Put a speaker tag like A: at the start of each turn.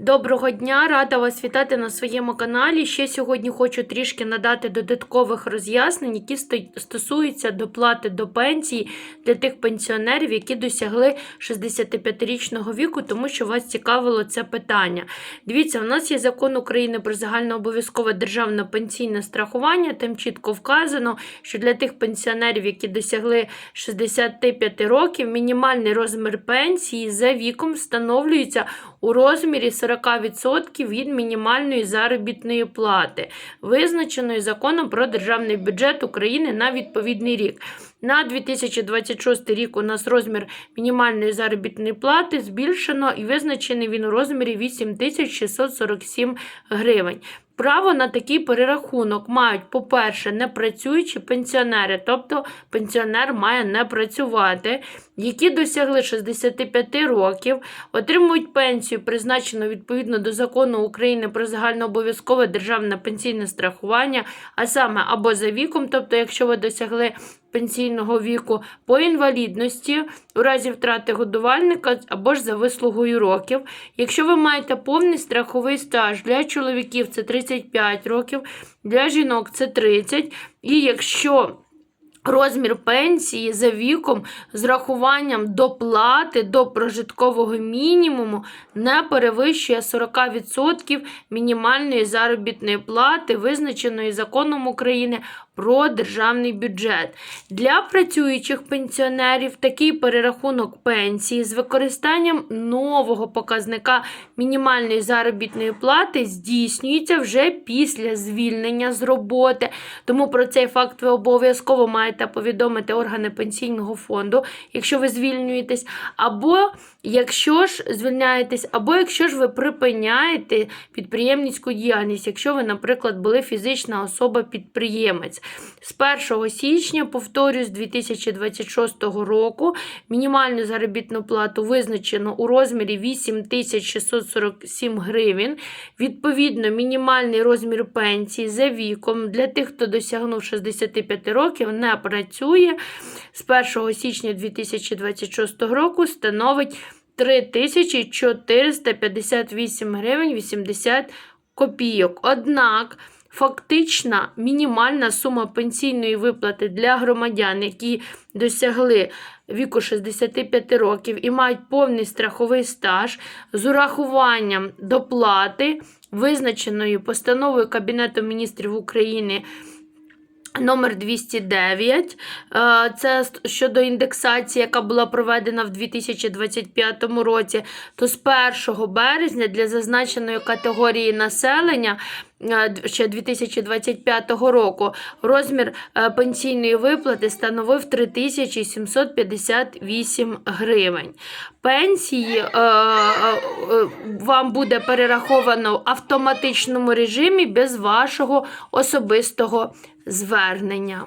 A: Доброго дня, рада вас вітати на своєму каналі. Ще сьогодні хочу трішки надати додаткових роз'яснень, які стосуються доплати до пенсії для тих пенсіонерів, які досягли 65-річного віку, тому що вас цікавило це питання. Дивіться, у нас є закон України про загальнообов'язкове державне пенсійне страхування. Там чітко вказано, що для тих пенсіонерів, які досягли 65 років, мінімальний розмір пенсії за віком встановлюється у розмірі 40% від мінімальної заробітної плати, визначеної законом про державний бюджет України на відповідний рік. На 2026 рік у нас розмір мінімальної заробітної плати збільшено і визначений він у розмірі 8647 гривень. Право на такий перерахунок мають, по-перше, непрацюючі пенсіонери, тобто пенсіонер має не працювати, які досягли 65 років, отримують пенсію, призначену відповідно до закону України про загальнообов'язкове державне пенсійне страхування, а саме або за віком, тобто, якщо ви досягли пенсійного віку, по інвалідності, у разі втрати годувальника або ж за вислугою років. Якщо ви маєте повний страховий стаж для чоловіків це 35 років, для жінок це 30. І якщо Розмір пенсії за віком з рахуванням доплати до прожиткового мінімуму не перевищує 40% мінімальної заробітної плати, визначеної законом України про державний бюджет. Для працюючих пенсіонерів такий перерахунок пенсії з використанням нового показника мінімальної заробітної плати здійснюється вже після звільнення з роботи. Тому про цей факт ви обов'язково маєте повідомити органи пенсійного фонду, якщо ви звільнюєтесь, або якщо ж звільняєтесь, або якщо ж ви припиняєте підприємницьку діяльність, якщо ви, наприклад, були фізична особа-підприємець. З 1 січня, повторюю, з 2026 року мінімальну заробітну плату визначено у розмірі 8647 гривень. Відповідно, мінімальний розмір пенсії за віком для тих, хто досягнув 65 років, не працює. З 1 січня 2026 року становить 3458 гривень 80 копійок. Однак фактична мінімальна сума пенсійної виплати для громадян, які досягли віку 65 років і мають повний страховий стаж з урахуванням доплати, визначеної постановою Кабінету міністрів України. Номер 209, е, це щодо індексації, яка була проведена в 2025 році, то з 1 березня для зазначеної категорії населення е, ще 2025 року розмір е, пенсійної виплати становив 3758 гривень. Пенсії вам буде перераховано в автоматичному режимі без вашого особистого звернення.